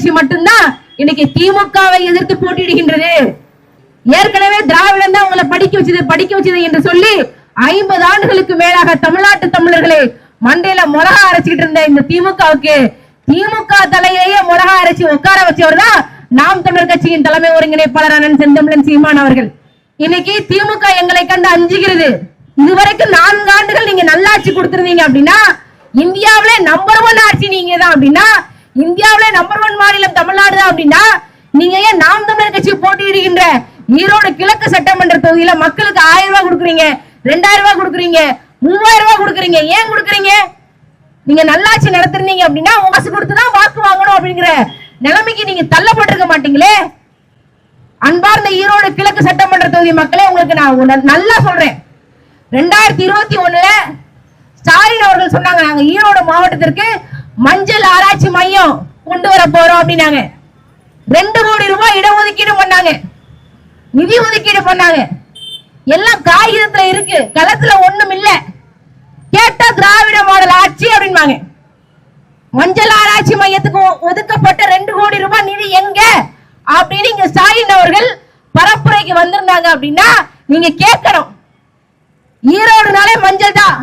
கட்சி மட்டும்தான் இன்னைக்கு திமுகவை எதிர்த்து போட்டியிடுகின்றது. ஏற்கனவே திராவிடம் தான் உங்களை படிக்க வச்சது படிக்க வச்சது என்று சொல்லி ஐம்பது ஆண்டுகளுக்கு மேலாக தமிழ்நாட்டு தமிழர்களை மண்டையில மிளகா அரைச்சிக்கிட்டு இருந்த இந்த திமுகவுக்கு திமுக தலையிலேயே மிளகா அரைச்சி உட்கார வச்சவர் தான் நாம் தமிழர் கட்சியின் தலைமை ஒருங்கிணைப்பாளர் அண்ணன் செந்தமிழன் சீமான் அவர்கள். இன்னைக்கு திமுக எங்களை கண்டு அஞ்சுகிறது. இதுவரைக்கும் நான்கு ஆண்டுகள் நீங்க நல்லாட்சி கொடுத்திருந்தீங்க அப்படின்னா இந்தியாவிலே நம்பர் ஒன் ஆட்சி நீங்க தான் அப்படின்னா இந்தியாவில நம்பர் ஒன் மாநிலம் தமிழ்நாடு தான் அப்படின்னா நீங்க ஏன் நாம் தமிழர் கட்சி போட்டியிடுகின்ற ஈரோடு கிழக்கு சட்டமன்ற தொகுதியில மக்களுக்கு ஆயிரம் ரூபாய் கொடுக்குறீங்க ரெண்டாயிரம் ரூபாய் கொடுக்குறீங்க மூவாயிரம் ரூபாய் கொடுக்குறீங்க ஏன் கொடுக்குறீங்க? நீங்க நல்லாட்சி நடத்துறீங்க அப்படின்னா காசு கொடுத்துதான் வாக்கு வாங்கணும் அப்படிங்கிற நிலைமைக்கு நீங்க தள்ளப்பட்டிருக்க மாட்டீங்களே? அன்பார்ந்த ஈரோடு கிழக்கு சட்டமன்ற தொகுதி மக்களே உங்களுக்கு நான் நல்லா சொல்றேன். ரெண்டாயிரத்தி இருபத்தி ஒண்ணுல ஸ்டாலின் அவர்கள் சொன்னாங்க நாங்க ஈரோடு மாவட்டத்திற்கு மஞ்சள் ஆராய்ச்சி மையம் கொண்டு வர போறோம் அப்படின்னாங்க. ரெண்டு கோடி ரூபாய் இடஒதுக்கீடு பண்ணாங்க. நிதி ஒதுக்கீடு பண்ணாங்க. எல்லாம் காகிதத்துல இருக்கு. களத்துல ஒண்ணும் இல்ல. கேட்டா திராவிட மாடல் ஆட்சி அப்படின்பாங்க. மஞ்சள் ஆராய்ச்சி மையத்துக்கு ஒதுக்கப்பட்ட ரெண்டு கோடி ரூபாய் நிதி எங்க? அப்படின்னு இங்க ஸ்டாலின் அவர்கள் பரப்புரைக்கு வந்திருந்தாங்க அப்படின்னா நீங்க கேட்கணும். ஈரோடுனாலே மஞ்சள் தான்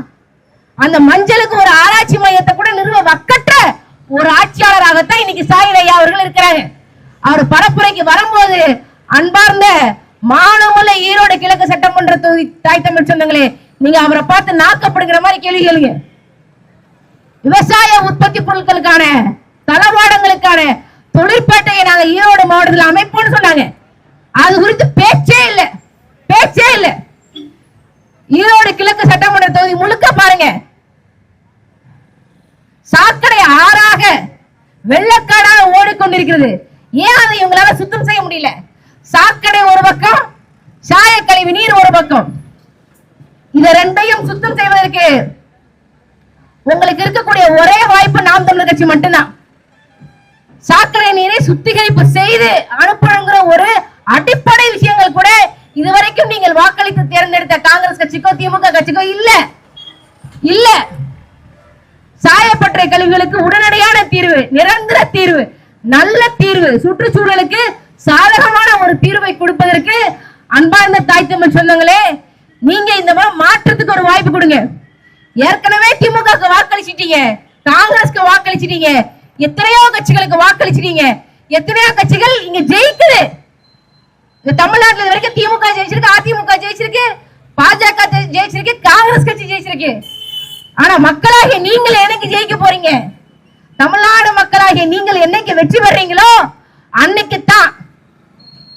அந்த மஞ்சளுக்கு ஒரு ஆராய்ச்சி மையத்தை கூட நிறுவ வக்கற்ற ஒரு ஆட்சியாளராகத்தான் இன்னைக்கு சாய் ஐயா அவர்கள் இருக்கிறாங்க அவர் பரப்புரைக்கு வரும்போது அன்பார்ந்த மானமுள்ள ஈரோடு கிழக்கு சட்டமன்ற தொகுதி தாய் தமிழ் சொந்தங்களே நீங்க அவரை பார்த்து நாக்கப்படுகிற மாதிரி கேள்வி கேளுங்க. விவசாய உற்பத்தி பொருட்களுக்கான தளவாடங்களுக்கான தொழிற்பேட்டையை நாங்க ஈரோடு மாவட்டத்தில் அமைப்போம்னு சொன்னாங்க. அது குறித்து பேச்சே இல்ல. பேச்சே இல்ல. ஈரோடு கிழக்கு சட்டமன்ற தொகுதி முழுக்க பாருங்க சாக்கடை ஆறாக வெள்ளக்காடாக ஓடிக்கொண்டிருக்கிறது. ஏன் அதை இவங்களால சுத்தம் செய்ய முடியல? சாக்கடை ஒரு பக்கம் சாயக்கழிவு நீர் ஒரு பக்கம். இத ரெண்டையும் சுத்தம் செய்வதற்கு உங்களுக்கு இருக்கக்கூடிய ஒரே வாய்ப்பு நாம் தமிழர் கட்சி மட்டும்தான். சாக்கடை நீரை சுத்திகரிப்பு செய்து அனுப்பணுங்கிற ஒரு அடிப்படை விஷயங்கள் கூட இதுவரைக்கும் நீங்கள் வாக்களித்து தேர்ந்தெடுத்த காங்கிரஸ் கட்சிக்கோ திமுக கட்சிக்கோ இல்ல. இல்ல. சாயப்பட்டறை கழிவுகளுக்கு உடனடியான தீர்வு நிரந்தர தீர்வு நல்ல தீர்வு சுற்றுச்சூழலுக்கு சாதகமான ஒரு தீர்வை கொடுப்பதற்கு அன்பார்ந்த தாய் தமிழ் சொந்தங்களே நீங்க இந்த மாற்றத்துக்கு ஒரு வாய்ப்பு கொடுங்க. ஏற்கனவே திமுக வாக்களிச்சிட்டீங்க காங்கிரஸ்க்கு வாக்களிச்சிட்டீங்க எத்தனையோ கட்சிகளுக்கு வாக்களிச்சிட்டீங்க எத்தனையோ கட்சிகள் இங்க ஜெயிக்குது. இந்த தமிழ்நாட்டுல வரைக்கும் திமுக ஜெயிச்சிருக்கு அதிமுக ஜெயிச்சிருக்கு பாஜக ஜெயிச்சிருக்கு காங்கிரஸ் கட்சி ஜெயிச்சிருக்கு. ஆனா மக்களாகிய நீங்கள் என்னைக்கு ஜெயிக்க போறீங்க? தமிழ்நாடு மக்களாகிய நீங்கள் என்னைக்கு வெற்றி பெறீங்களோ அன்னைக்கு தான்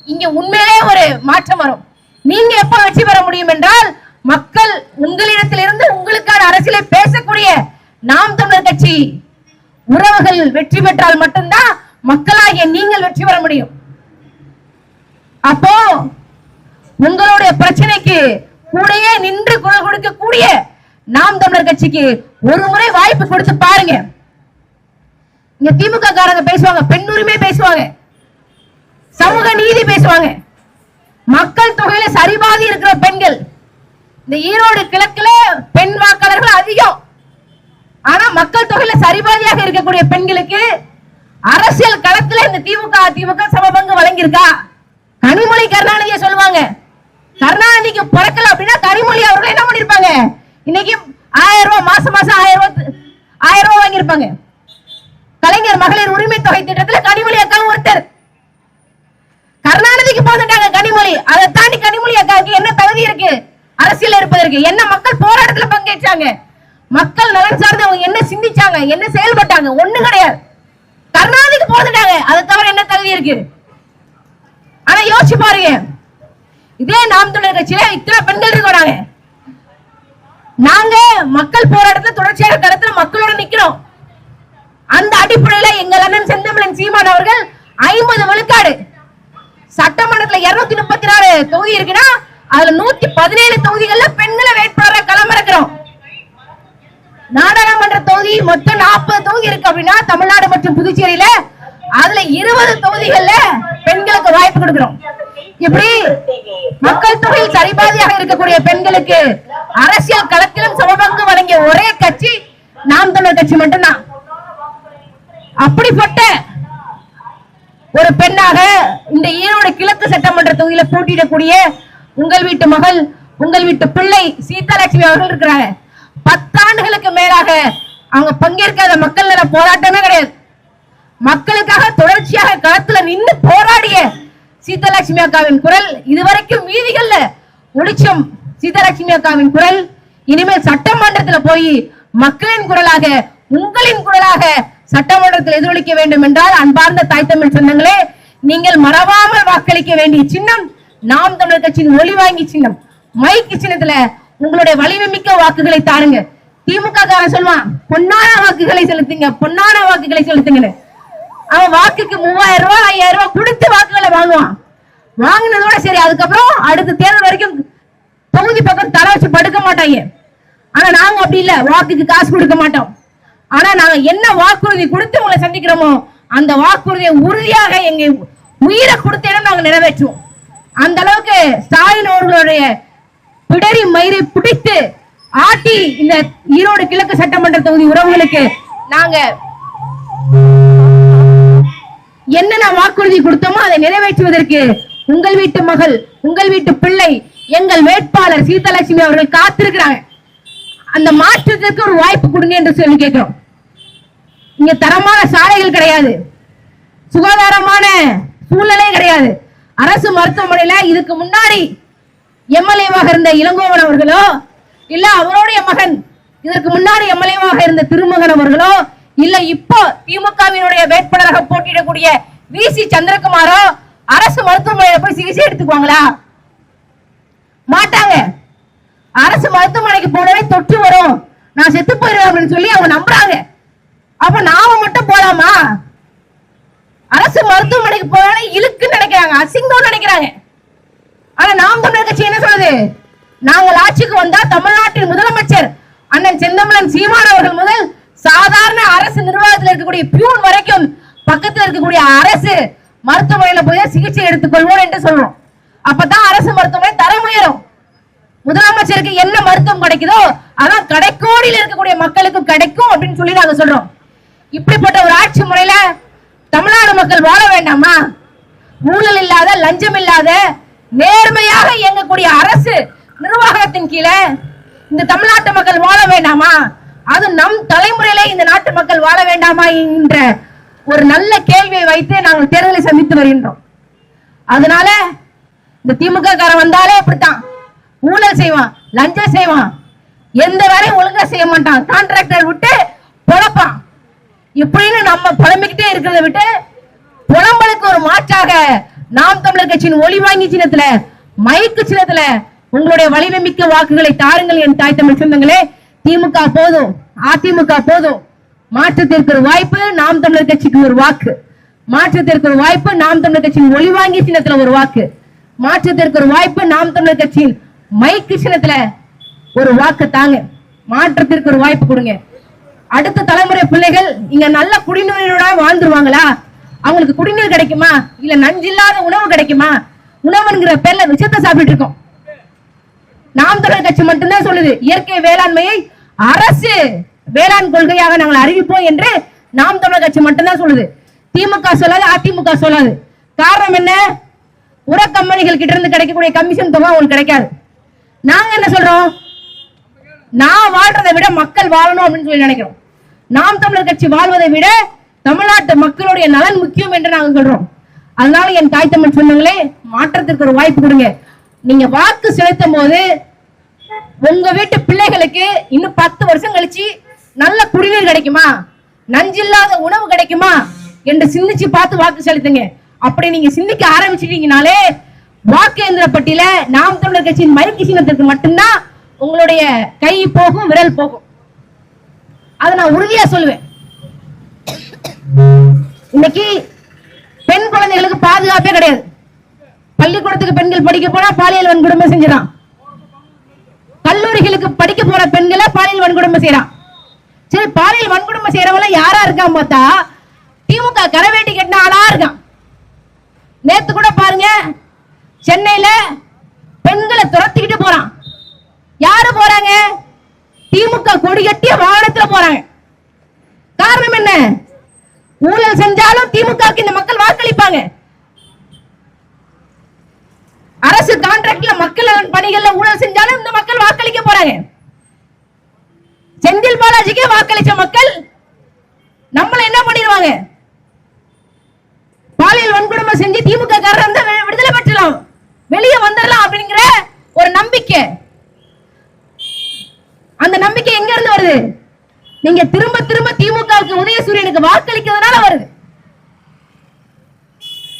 இங்க உண்மையிலே ஒரு மாற்றம் வரும். நீங்க எப்ப வெற்றி பெற முடியும் என்றால் மக்கள் உங்களிடத்திலிருந்து உங்களுக்கான அரசியலை பேசக்கூடிய நாம் தமிழர் கட்சி உறவுகள் வெற்றி பெற்றால் மட்டும்தான் மக்களாகிய நீங்கள் வெற்றி பெற முடியும். அப்போ உங்களுடைய பிரச்சனைக்கு கூடயே நின்று குரல் கொடுக்கக்கூடிய நாம் தமிழர் கட்சிக்கு ஒரு முறை வாய்ப்பு கொடுத்து பாருங்க. இங்க திமுக காரங்க பேசுவாங்க பெண் உரிமை பேசுவாங்க சமூக நீதி பேசுவாங்க. மக்கள் தொகையில சரிபாதி இருக்கிற பெண்கள் இந்த ஈரோடு கிழக்குல பெண் வாக்காளர்கள் அதிகம். ஆனா மக்கள் தொகையில சரிபாதியாக இருக்கக்கூடிய பெண்களுக்கு அரசியல் களத்துல இந்த திமுக அதிமுக சமபங்கு வழங்கியிருக்கா? கனிமொழி கருணாநிதியை சொல்லுவாங்க. கருணாநிதிக்கு பிறக்கல அப்படின்னா கனிமொழி அவர்கள் என்ன பண்ணிருப்பாங்க இன்னைக்கு ஆயிரம் ரூபாய் மாசம் மாசம் ஆயிரம் ரூபாய் ஆயிரம் ரூபாய் வாங்கியிருப்பாங்க. கலைஞர் மகளிர் உரிமை தொகை திட்டத்துல கனிமொழி அக்காவும் ஒருத்தர். கருணாநிதிக்கு போதுட்டாங்க கனிமொழி. அதை தாண்டி கனிமொழி அக்காவுக்கு என்ன தகுதி இருக்கு? அரசியல் இருப்பதற்கு என்ன மக்கள் போராட்டத்துல பங்கேற்றாங்க? மக்கள் நலன் சார்ந்து அவங்க என்ன சிந்திச்சாங்க? என்ன செயல்பட்டாங்க? ஒண்ணு கிடையாது. கருணாநிதிக்கு போதுட்டாங்க அதை தவிர என்ன தகுதி இருக்கு? ஆனா யோசிச்சு பாருங்க. இதே நாம் தமிழர் கட்சியில இத்தனை பெண்கள் இருக்கிறாங்க. நாங்க மக்கள் போராட்டத்துல தொடர்ச்சியாக களத்துல மக்களோட நிக்கிறோம். அந்த அடிப்படையில எங்கள் அண்ணன் செந்தமிழன் சீமான் அவர்கள் ஐம்பது விழுக்காடு சட்டமன்றத்துல இருநூத்தி முப்பத்தி நாலு தொகுதி இருக்குன்னா அதுல நூத்தி பதினேழு தொகுதிகள்ல பெண்களை வேட்பாளராக களமிறக்கிறோம். நாடாளுமன்ற தொகுதி மொத்தம் நாற்பது தொகுதி இருக்கு அப்படின்னா தமிழ்நாடு மற்றும் புதுச்சேரியில அதுல இருபது தொகுதிகள்ல பெண்களுக்கு வாய்ப்பு கொடுக்கிறோம். இப்படி மக்கள் தொகையில் சரிபாதியாக இருக்கக்கூடிய பெண்களுக்கு அரசியல் களத்திலும் சமபங்கு வழங்கிய ஒரே கட்சி நாம் தமிழர் கட்சி மட்டும்தான். அப்படிப்பட்ட ஒரு பெண்ணாக இந்த ஈரோடு கிழக்கு சட்டமன்ற தொகுதியில போட்டியிடக்கூடிய உங்கள் வீட்டு மகள் உங்கள் வீட்டு பிள்ளை சீதாலட்சுமி அவர்கள் இருக்கிறாங்க. பத்தாண்டுகளுக்கு மேலாக அவங்க பங்கேற்காத மக்கள் நல போராட்டமே கிடையாது. மக்களுக்காக தொடர்ச்சியாக களத்துல நின்று போராடிய சீதாலட்சுமி அக்காவின் குரல் இதுவரைக்கும் வீதிகள்ல ஒளிச்சம் சீதாலட்சுமி அக்காவின் குரல் இனிமேல் சட்டமன்றத்துல போய் மக்களின் குரலாக உங்களின் குரலாக சட்டமன்றத்தில் எதிரொலிக்க வேண்டும் என்றால் அன்பார்ந்த தாய் தமிழ் சொந்தங்களே நீங்கள் மறவாமல் வாக்களிக்க வேண்டிய சின்னம் நாம் தமிழர் கட்சியின் ஒளி வாங்கி சின்னம். மைக்கு சின்னத்துல உங்களுடைய வலிமை மிக்க வாக்குகளை தாருங்க. திமுக காரன் சொல்லுவான் பொன்னான வாக்குகளை செலுத்துங்க பொன்னான வாக்குகளை செலுத்துங்கன்னு. அவன் வாக்குக்கு மூவாயிரம் ரூபாய் ஐயாயிரம் ரூபாய் கொடுத்து வாக்குகளை வாங்குவான். வாங்கினதோட சரி அதுக்கப்புறம் அடுத்த தேர்தல் வரைக்கும் தொகுதி பக்கம் தலை வச்சு படுக்க மாட்டாங்க. ஆனா நாங்க அப்படி இல்ல. வாக்குக்கு காசு கொடுக்க மாட்டோம். ஆனா நாங்க என்ன வாக்குறுதி கொடுத்து உங்களை சந்திக்கிறோமோ அந்த வாக்குறுதியை உறுதியாக எங்க உயிரை கொடுத்தேன்னு நாங்க நிறைவேற்றுவோம். அந்த அளவுக்கு ஸ்டாலின் அவர்களுடைய பிடரி மயிரை பிடித்து ஆட்டி இந்த ஈரோடு கிழக்கு சட்டமன்ற தொகுதி உறவுகளுக்கு நாங்க என்னென்ன வாக்குறுதி கொடுத்தோமோ அதை நிறைவேற்றுவதற்கு உங்கள் வீட்டு மகள் உங்கள் வீட்டு பிள்ளை எங்கள் வேட்பாளர் சீதாலட்சுமி அவர்கள் காத்திருக்கிறாங்க. அந்த மாற்றத்திற்கு ஒரு வாய்ப்பு கொடுங்க என்று சொல்லி கேட்கிறோம். இங்க தரமான சாலைகள் கிடையாது. சுகாதாரமான சூழ்நிலை கிடையாது. அரசு மருத்துவமனையில இதுக்கு முன்னாடி எம்எல்ஏவாக இருந்த இளங்கோவன் அவர்களோ இல்ல அவருடைய மகன் இதற்கு முன்னாடி எம்எல்ஏவாக இருந்த திருமகன் அவர்களோ இல்ல இப்போ திமுகவினுடைய வேட்பாளராக போட்டியிடக்கூடிய வி சி சந்திரகுமாரோ அரசு மருத்துவமனையில போய் சிகிச்சை எடுத்துக்குவாங்களா? மாட்டாங்க. அரசு மருத்துவமனைக்கு போனவே தொற்று வரும். நான் செத்து போயிருவேன் அப்படின்னு சொல்லி அவங்க நம்புறாங்க. அப்ப நாம மட்டும் போலாமா? அரசு மருத்துவமனைக்கு போனாலே இழுக்குன்னு நினைக்கிறாங்க அசிங்கம் நினைக்கிறாங்க. ஆனா நாம் தமிழர் கட்சி என்ன சொல்லுது? நாங்கள் ஆட்சிக்கு வந்தா தமிழ்நாட்டின் முதலமைச்சர் அண்ணன் செந்தமலன் சீமான் அவர்கள் முதல் சாதாரண அரசு நிர்வாகத்தில் இருக்கக்கூடிய பியூன் வரைக்கும் பக்கத்தில் இருக்கக்கூடிய அரசு மருத்துவமனையில போய் சிகிச்சை எடுத்துக்கொள்வோம் என்று சொல்றோம். அப்பதான் அரசு மருத்துவமனை தரம் உயரும் முதலமைச்சருக்கு என்ன மருத்துவம் கிடைக்குதோ அதான் கடைக்கோடியில் இருக்கக்கூடிய மக்களுக்கு கிடைக்கும் அப்படின்னு சொல்லி நாங்க சொல்றோம். இப்படிப்பட்ட ஒரு ஆட்சி முறையில தமிழ்நாடு மக்கள் வாழ வேண்டாமா? ஊழல் இல்லாத லஞ்சம் இல்லாத நேர்மையாக இயங்கக்கூடிய அரசு நிர்வாகத்தின் கீழே இந்த தமிழ்நாட்டு மக்கள் வாழ வேண்டாமா? அது நம் தலைமுறையிலே இந்த நாட்டு மக்கள் வாழ வேண்டாமா என்ற ஒரு நல்ல கேள்வியை வைத்து நாங்கள் தேர்தலை சந்தித்து வருகின்றோம். அதனால இந்த திமுக காரன் வந்தாலே அப்படித்தான் ஊழல் செய்வான் லஞ்சம் செய்வான் எந்த வேலையும் ஒழுங்கா செய்ய மாட்டான். கான்ட்ராக்டர் விட்டு பொழப்பான் இப்படின்னு நம்ம புலம்பிக்கிட்டே இருக்கிறத விட்டு புலம்பலுக்கு ஒரு மாற்றாக நாம் தமிழர் கட்சியின் ஒளி வாங்கி சின்னத்துல மைக்கு சின்னத்துல உங்களுடைய வலிமை மிக்க வாக்குகளை தாருங்கள் என் தாய் தமிழ் சொந்தங்களே திமுக போதும். அதிமுக போதும். மாற்றத்திற்கு ஒரு வாய்ப்பு நாம் தமிழர் கட்சிக்கு ஒரு வாக்கு. மாற்றத்திற்கு ஒரு வாய்ப்பு நாம் தமிழர் கட்சியின் ஒளிவாங்கி சின்னத்துல ஒரு வாக்கு. மாற்றத்திற்கு ஒரு வாய்ப்பு நாம் தமிழர் கட்சியின் மைக்கு சின்னத்துல ஒரு வாக்கு தாங்க. மாற்றத்திற்கு ஒரு வாய்ப்பு கொடுங்க. அடுத்த தலைமுறை பிள்ளைகள் இங்க நல்ல குடிநீரோட வாழ்ந்துருவாங்களா? அவங்களுக்கு குடிநீர் கிடைக்குமா? இல்ல நஞ்சில்லாத உணவு கிடைக்குமா? உணவுங்கிற பேர்ல விஷத்தை சாப்பிட்டு இருக்கோம். நாம் தமிழர் கட்சி மட்டும்தான் சொல்லுது. இயற்கை வேளாண்மையை அரசு வேளாண் கொள்கையாக நாங்கள் அறிவிப்போம் என்று நாம் தமிழர் கட்சி மட்டும்தான் சொல்லுது. திமுக சொல்லாது அதிமுக சொல்லாது. காரணம் என்ன? உர கம்பெனிகள் கிட்ட இருந்து கிடைக்கக்கூடிய கமிஷன் தொகை உங்களுக்கு கிடைக்காது. நாங்க என்ன சொல்றோம்? நான் வாழ்றதை விட மக்கள் வாழணும் அப்படின்னு சொல்லி நினைக்கிறோம். நாம் தமிழர் கட்சி வாழ்வதை விட தமிழ்நாட்டு மக்களுடைய நலன் முக்கியம் என்று நாங்கள் சொல்றோம். அதனால என் தாய் தமிழ் சொன்னங்களே மாற்றத்திற்கு ஒரு வாய்ப்பு கொடுங்க. நீங்க வாக்கு செலுத்தும் போது உங்க வீட்டு பிள்ளைகளுக்கு இன்னும் பத்து வருஷம் கழிச்சு நல்ல குடிநீர் கிடைக்குமா? நஞ்சில்லாத உணவு கிடைக்குமா? என்று சிந்திச்சு பார்த்து வாக்கு செலுத்துங்க. அப்படி நீங்க சிந்திக்க ஆரம்பிச்சிட்டீங்கனாலே வாக்கு எந்திர பட்டியல நாம் தமிழர் கட்சியின் மைக்கு சின்னத்திற்கு மட்டும்தான் உங்களுடைய கை போகும் விரல் போகும். அதை நான் உறுதியா சொல்லுவேன். இன்னைக்கு பெண் குழந்தைகளுக்கு பாதுகாப்பே கிடையாது. பள்ளிக்கூடத்துக்கு பெண்கள் படிக்க போனா பாலியல் வன்கொடுமை செஞ்சிடான் கல்லூரிகளுக்கு படிக்க போற பெண்களை பாலியல் வன்கொடுமை செய்யறான். சரி பாலியல் வன்கொடுமை செய்யறவங்க யாரா இருக்கா பார்த்தா திமுக கரவேட்டி கட்டின ஆளா இருக்கான். நேத்து கூட பாருங்க சென்னையில பெண்களை துரத்திக்கிட்டு போறான். யாரு போறாங்க? திமுக கொடி கட்டிய வாகனத்துல போறாங்க. காரணம் என்ன? ஊழல் செஞ்சாலும் திமுக இந்த மக்கள் வாக்களிப்பாங்க. அரசு கான்ட்ராக்ட்ல மக்கள் பணிகள்ல ஊழல் செஞ்சாலும் இந்த மக்கள் வாக்களிக்க போறாங்க. செந்தில் பாலாஜிக்கே வாக்களிச்ச மக்கள் நம்மள என்ன பண்ணிடுவாங்க? பாலியல் வன்கொடுமை செஞ்சு திமுக காரர் விடுதலை பெற்றலாம். வெளியே வந்துடலாம் அப்படிங்கிற ஒரு நம்பிக்கை. அந்த நம்பிக்கை எங்க இருந்து வருது? நீங்க திரும்ப திரும்ப திமுகவுக்கு உதயசூரியனுக்கு வாக்களிக்கிறதுனால வருது.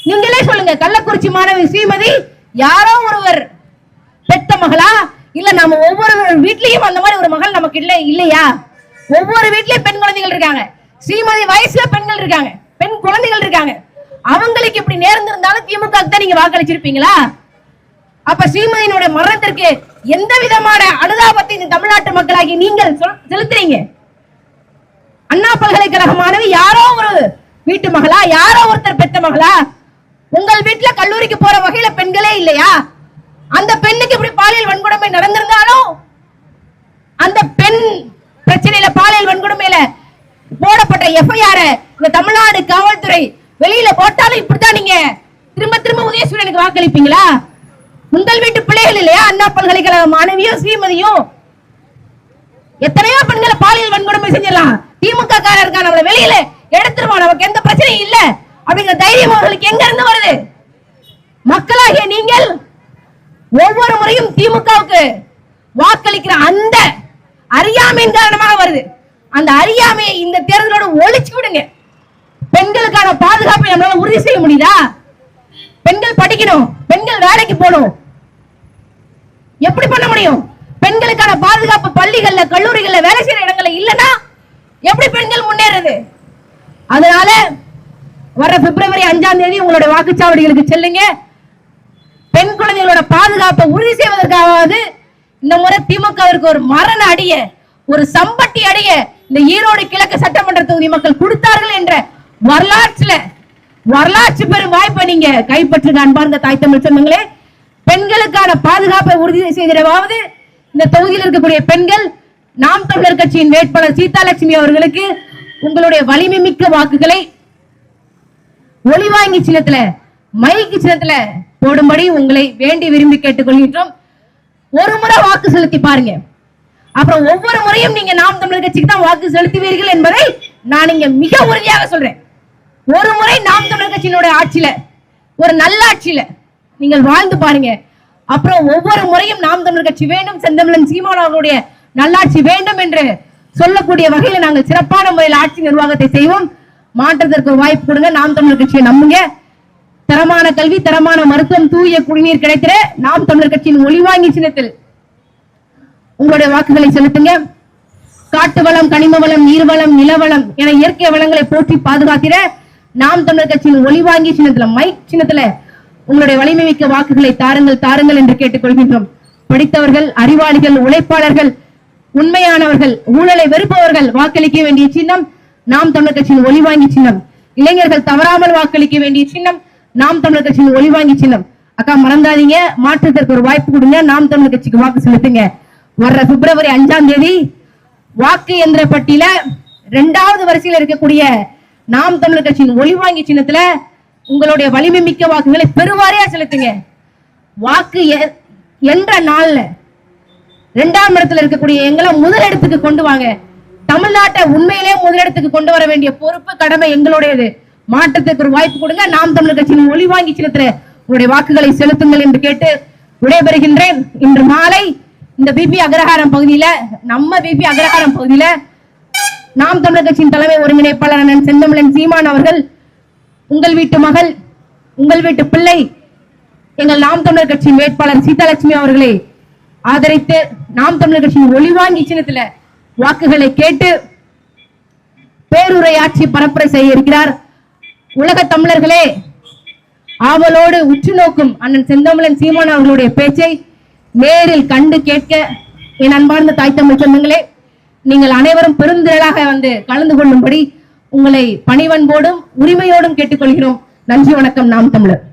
நீங்களே சொல்லுங்க கள்ளக்குறிச்சி மாணவி ஸ்ரீமதி யாரோ ஒருவர் பெத்த மகளா? இல்ல நம்ம ஒவ்வொரு வீட்லயும் அந்த மாதிரி ஒரு இல்லையா? ஒவ்வொரு வீட்லயும் பெண் குழந்தைகள் இருக்காங்க. ஸ்ரீமதி வயசுல பெண்கள் இருக்காங்க. பெண் குழந்தைகள் இருக்காங்க. அவங்களுக்கு இப்படி நேர்ந்திருந்தாலும் திமுக தான் நீங்க வாக்களிச்சிருப்பீங்களா? அப்ப ஸ்ரீமதியினுடைய மரணத்திற்கு எந்த விதமான அனுதாபத்தை இந்த தமிழ்நாட்டு மக்களாகி நீங்கள் செலுத்துறீங்க? அண்ணா பல்கலைக்கழக மாணவி யாரோ ஒரு வீட்டு மகளா? யாரோ ஒருத்தர் பெத்த மகளா? உங்கள் வீட்டுல கல்லூரிக்கு போற வகையில பெண்களே இல்லையா? அந்த பெண்ணுக்கு இப்படி பாலியல் வன்கொடுமை நடந்திருந்தாலும் அந்த பெண் பிரச்சனையில பாலியல் வன்கொடுமையில போடப்பட்ட எஃப்ஐஆர் இந்த தமிழ்நாடு காவல்துறை வெளியில போட்டாலும் இப்படித்தான் நீங்க திரும்ப திரும்ப உதயசூரியனுக்கு வாக்களிப்பீங்களா? முந்தல் வீட்டு பிள்ளைகள் இல்லையா? அண்ணா பல்கலைக்கழக மாணவியும் ஸ்ரீமதியும் எத்தனையோ பெண்களை பாலியல் வன்கொடுமை செஞ்சிடலாம். திமுக காரர் நம்மள வெளியில எடுத்துருவோம் நமக்கு எந்த பிரச்சனையும் இல்ல. அப்படிங்கிற தைரியம் அவர்களுக்கு எங்க இருந்து வருது? மக்களாகிய நீங்கள் ஒவ்வொரு முறையும் திமுகவுக்கு வாக்களிக்கிற அந்த அறியாமையின் காரணமாக வருது. அந்த அறியாமையை இந்த தேர்தலோட ஒழிச்சு விடுங்க. பெண்களுக்கான பாதுகாப்பை நம்மளால உறுதி செய்ய முடியுதா? பெண்கள் படிக்கணும் பெண்கள் வேலைக்கு போகணும். எப்படி பண்ண முடியும்? பெண்களுக்கான பாதுகாப்பு பள்ளிகள்ல கல்லூரிகள்ல வேலை செய்யற இடங்கள்ல இல்லனா எப்படி பெண்கள் முன்னேறது? அதனால வர பிப்ரவரி அஞ்சாம் தேதி உங்களுடைய வாக்குச்சாவடிகளுக்கு செல்லுங்க. பெண் குழந்தைகளோட பாதுகாப்பை உறுதி செய்வதற்காவது இந்த முறை திமுகவிற்கு ஒரு மரண அடிய ஒரு சம்பட்டி அடைய இந்த ஈரோடு கிழக்கு சட்டமன்ற தொகுதி மக்கள் கொடுத்தார்கள் என்ற வரலாற்றுல வரலாற்று பெரும் வாய்ப்பை நீங்க கைப்பற்றுங்க அன்பார்ந்த தாய் தமிழ் சொந்தங்களே. பெண்களுக்கான பாதுகாப்பை உறுதி செய்திடவாவது இந்த தொகுதியில் இருக்கக்கூடிய பெண்கள் நாம் தமிழர் கட்சியின் வேட்பாளர் சீதாலட்சுமி அவர்களுக்கு உங்களுடைய வலிமை மிக்க வாக்குகளை ஒளிவாங்கி சின்னத்துல மைக்கு சின்னத்துல போடும்படி உங்களை வேண்டி விரும்பி கேட்டுக்கொள்கின்றோம். ஒரு முறை வாக்கு செலுத்தி பாருங்க. அப்புறம் ஒவ்வொரு முறையும் நீங்க நாம் தமிழர் கட்சிக்கு தான் வாக்கு செலுத்துவீர்கள் என்பதை நான் இங்க மிக உறுதியாக சொல்றேன். ஒரு முறை நாம் தமிழர் கட்சியினுடைய ஆட்சியில ஒரு நல்ல ஆட்சியில நீங்கள் வாழ்ந்து பாருங்க. அப்புறம் ஒவ்வொரு முறையும் நாம் தமிழர் கட்சி வேண்டும் செந்தமிழன் சீமான் அவர்களுடைய நல்லாட்சி வேண்டும் என்று சொல்லக்கூடிய வகையில நாங்கள் சிறப்பான முறையில் ஆட்சி நிர்வாகத்தை செய்வோம். மாற்றத்திற்கு ஒரு வாய்ப்பு கொடுங்க நாம் தமிழர் கட்சியை நம்புங்க. தரமான கல்வி தரமான மருத்துவம் தூய குடிநீர் கிடைத்திட நாம் தமிழர் கட்சியின் ஒளிவாங்கி சின்னத்தில் உங்களுடைய வாக்குகளை செலுத்துங்க. காட்டு வளம் கனிம வளம் நீர்வளம் நிலவளம் என இயற்கை வளங்களை போற்றி பாதுகாக்கிற நாம் தமிழர் கட்சியின் ஒளிவாங்கி சின்னத்துல மை சின்னத்துல உங்களுடைய வலிமை மிக்க வாக்குகளை தாருங்கள் தாருங்கள் என்று கேட்டுக்கொள்கின்றோம். படித்தவர்கள் அறிவாளிகள் உழைப்பாளர்கள் உண்மையானவர்கள் ஊழலை வெறுப்பவர்கள் வாக்களிக்க வேண்டிய சின்னம் நாம் தமிழர் கட்சியின் ஒளிவாங்கி சின்னம். இளைஞர்கள் தவறாமல் வாக்களிக்க வேண்டிய சின்னம் நாம் தமிழர் கட்சியின் ஒளிவாங்கி சின்னம். அக்கா மறந்தாதீங்க. மாற்றத்திற்கு ஒரு வாய்ப்பு கொடுங்க. நாம் தமிழர் கட்சிக்கு வாக்கு செலுத்துங்க. வர்ற பிப்ரவரி அஞ்சாம் தேதி வாக்கு எந்திர பட்டியல இரண்டாவது வரிசையில் இருக்கக்கூடிய நாம் தமிழர் கட்சியின் ஒளிவாங்கி சின்னத்துல உங்களுடைய வலிமை மிக்க வாக்குகளை பெருவாரியா செலுத்துங்க. வாக்கு எ- என்ற நாள்ல இரண்டாம் இடத்துல இருக்கக்கூடிய எங்களை முதலிடத்துக்கு கொண்டு வாங்க. தமிழ்நாட்டை உண்மையிலே முதலிடத்துக்கு கொண்டு வர வேண்டிய பொறுப்பு கடமை எங்களுடையது. மாற்றத்துக்கு ஒரு வாய்ப்பு கொடுங்க. நாம் தமிழர் கட்சியின் ஒளிவாங்கி சின்னத்துல உங்களுடைய வாக்குகளை செலுத்துங்கள் என்று கேட்டு விடைபெறுகின்றேன். இன்று மாலை இந்த பிபி அக்ரஹாரம் பகுதியில நம்ம பிபி அக்ரஹாரம் பகுதியில நாம் தமிழர் கட்சியின் தலைமை ஒருங்கிணைப்பாளர் அண்ணன் செந்தமிழன் சீமான் அவர்கள் உங்கள் வீட்டு மகள் உங்கள் வீட்டு பிள்ளை எங்கள் நாம் தமிழர் கட்சியின் வேட்பாளர் சீதாலட்சுமி அவர்களை ஆதரித்து நாம் தமிழர் கட்சியின் ஒளிவாங்கி சின்னத்துல வாக்குகளை கேட்டு பேருரையாட்சி பரப்புரை செய்ய இருக்கிறார். உலக தமிழர்களே ஆவலோடு உற்று நோக்கும் அண்ணன் செந்தமிழன் சீமான் அவர்களுடைய பேச்சை நேரில் கண்டு கேட்க என் அன்பார்ந்த தாய் தமிழ் சொந்தங்களே நீங்கள் அனைவரும் பெருந்திரளாக வந்து கலந்து கொள்ளும்படி உங்களை பணிவன்போடும் உரிமையோடும் கேட்டுக்கொள்கிறோம். நன்றி வணக்கம். நாம் தமிழர்.